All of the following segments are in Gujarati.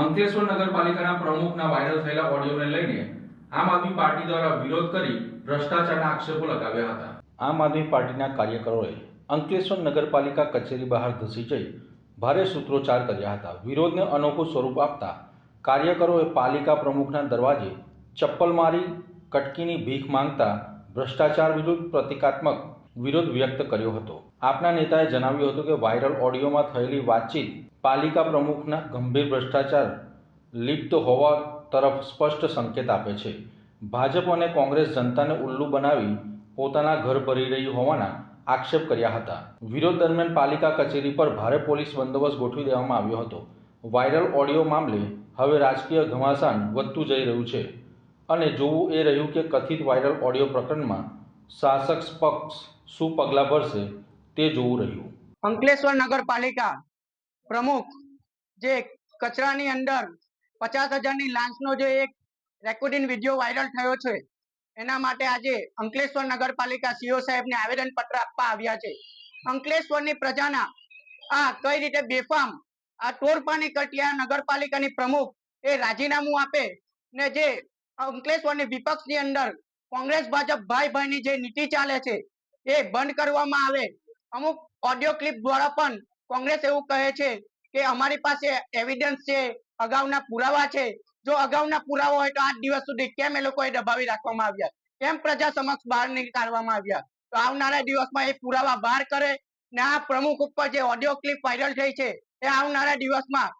અંકલેશ્વર નગરપાલિકાના પ્રમુખના વાયરલ થયેલા ઓડિયોને લઈને આમ આદમી પાર્ટી દ્વારા વિરોધ કરી ભ્રષ્ટાચારના આક્ષેપો લગાવ્યા હતા. આમ આદમી પાર્ટીના કાર્યકરોએ અંકલેશ્વર નગરપાલિકા કચેરી બહાર ધસી જઈ ભારે સૂત્રોચ્ચાર કર્યા હતા. વિરોધને અનોખું સ્વરૂપ આપતા કાર્યકરોએ પાલિકા પ્રમુખના દરવાજે ચપ્પલ મારી, કટકીની ભીખ માંગતા ભ્રષ્ટાચાર વિરુદ્ધ પ્રતિકાત્મક વિરોધ વ્યક્ત કર્યો હતો. આપના નેતાએ જણાવ્યું હતું કે વાયરલ ઓડિયોમાં થયેલી વાતચીત પાલિકા પ્રમુખના ગંભીર ભ્રષ્ટાચાર લિપ્ત હોવા તરફ સ્પષ્ટ સંકેત આપે છે. ભાજપ અને કોંગ્રેસ જનતાને ઉલ્લુ બનાવી પોતાના ઘર ભરી રહી હોવાના આક્ષેપ કર્યા હતા. વિરોધ દરમિયાન પાલિકા કચેરી પર ભારે પોલીસ બંદોબસ્ત ગોઠવી દેવામાં આવ્યો હતો. વાયરલ ઓડિયો મામલે હવે રાજકીય ઘમાસાન વધતું જઈ રહ્યું છે અને જોવું એ રહ્યું કે કથિત વાયરલ ઓડિયો પ્રકરણમાં શાસક પક્ષ શું પગલાં ભરશે તે જોવું રહ્યું. અંકલેશ્વર નગરપાલિકા પ્રમુખ જે કચરાની અંદર પચાસ હજારની લાંચનો જે એક રેકોર્ડિંગ વીડિયો વાયરલ થયો છે, એના માટે આજે અંકલેશ્વર નગરપાલિકા સીઓ સાહેબને આવેદન પત્ર આપવા આવ્યા છે. અંકલેશ્વરની પ્રજાના આ કઈ રીતે બેફામ આ તોડપાની કટિયા નગરપાલિકાની પ્રમુખ એ રાજીનામું આપે ને જે અંકલેશ્વરની વિપક્ષની અંદર કોંગ્રેસ, ભાજપ ભાઈ ભાઈની જે નીતિ ચાલે છે એ બંધ કરવામાં આવે. અમુક ઓડિયો ક્લિપ દ્વારા પણ કોંગ્રેસ એવું કહે છે કે અમારી પાસે એવિડન્સ છે, અગાઉના પુરાવા છે. જો અગાઉના પુરાવા હોય તો આઠ દિવસ સુધી કેમ એ લોકોએ દબાવી રાખવામાં આવ્યા? કેમ પ્રજા સમક્ષ બહાર નીકાળવામાં આવ્યા? તો આવનારા દિવસમાં એ પુરાવા બહાર કરે ને આ પ્રમુખ ઉપર જે ઓડિયો ક્લિપ વાયરલ થઈ છે, એ આવનારા દિવસમાં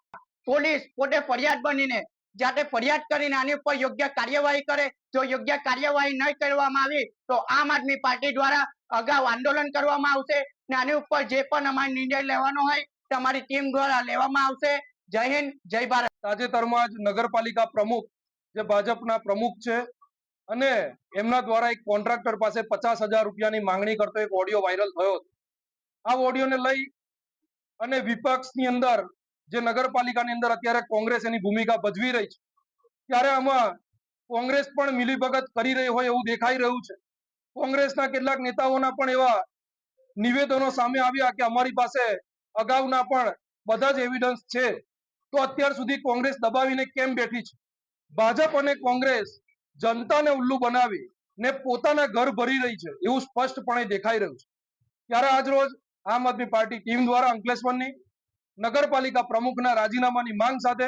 પોલીસ પોતે ફરિયાદ બનીને, જાતે ફરિયાદ કરીને આની ઉપર યોગ્ય કાર્યવાહી કરે. જો યોગ્ય કાર્યવાહી નહીં કરવામાં આવી, તો આમ આદમી પાર્ટી દ્વારા અગાઉ આંદોલન કરવામાં આવશે આની ઉપર જે પણ અમારે નિર્ણય લેવાનો હોય તે અમારી ટીમ દ્વારા લેવામાં આવશે. જય હિન્દ, જય ભારત. તાજેતરમાં જ નગરપાલિકા પ્રમુખ, જે ભાજપના પ્રમુખ છે અને એમના દ્વારા એક કોન્ટ્રાક્ટર પાસે પચાસ હજાર રૂપિયાની માંગણી કરતો એક ઓડિયો વાયરલ થયો આ ઓડિયોને લઈ અને વિપક્ષની અંદર, જે નગરપાલિકાની અંદર અત્યારે કોંગ્રેસ એની ભૂમિકા ભજવી રહી છે, ત્યારે આમાં કોંગ્રેસ પણ મિલીભગત કરી રહી હોય એવું દેખાઈ રહ્યું છે. કોંગ્રેસના કેટલાક નેતાઓના પણ એવા નિવેદનો સામે આવ્યા કે અમારી પાસે અગાઉના પણ બધા જ એવિડન્સ છે. તો અત્યાર સુધી કોંગ્રેસ દબાવીને કેમ બેઠી છે? ભાજપ અને કોંગ્રેસ જનતાને ઉલ્લુ બનાવી ને પોતાના ઘર ભરી રહી છે એવું સ્પષ્ટપણે દેખાઈ રહ્યું છે. ત્યારે આજ રોજ આમ આદમી પાર્ટી ટીમ દ્વારા અંકલેશ્વરની નગરપાલિકા પ્રમુખના રાજીનામાની માંગ સાથે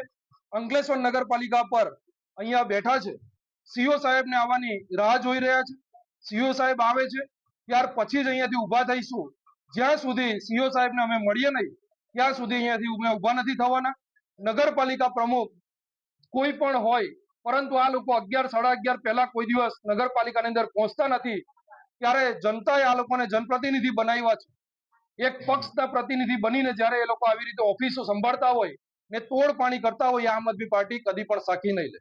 અંકલેશ્વર નગરપાલિકા પર અહીંયા બેઠા છે. સીઓ સાહેબને આવવાની રાહ જોઈ રહ્યા છે. સીઓ સાહેબ આવે છે, ત્યાર પછી જ અહીંયાથી ઊભા થઈશું. જ્યાં સુધી સીઓ સાહેબને અમે મળીએ નહીં, ત્યાં સુધી અહીંયાથી અમે ઊભા નથી થવાના. નગરપાલિકા પ્રમુખ કોઈ પણ હોય, પરંતુ આ લોકો અગિયાર, સાડા અગિયાર પહેલા કોઈ દિવસ નગરપાલિકાની અંદર પહોંચતા નથી, ત્યારે જનતાએ આ લોકોને જનપ્રતિનિધિ બનાવ્યા છે. એક પક્ષના પ્રતિનિધિ બનીને જ્યારે એ લોકો આવી રીતે ઓફિસો સંભાળતા હોય ને તોડ પાણી કરતા હોય આમ આદમી પાર્ટી કદી પણ સાખી નહીં લે.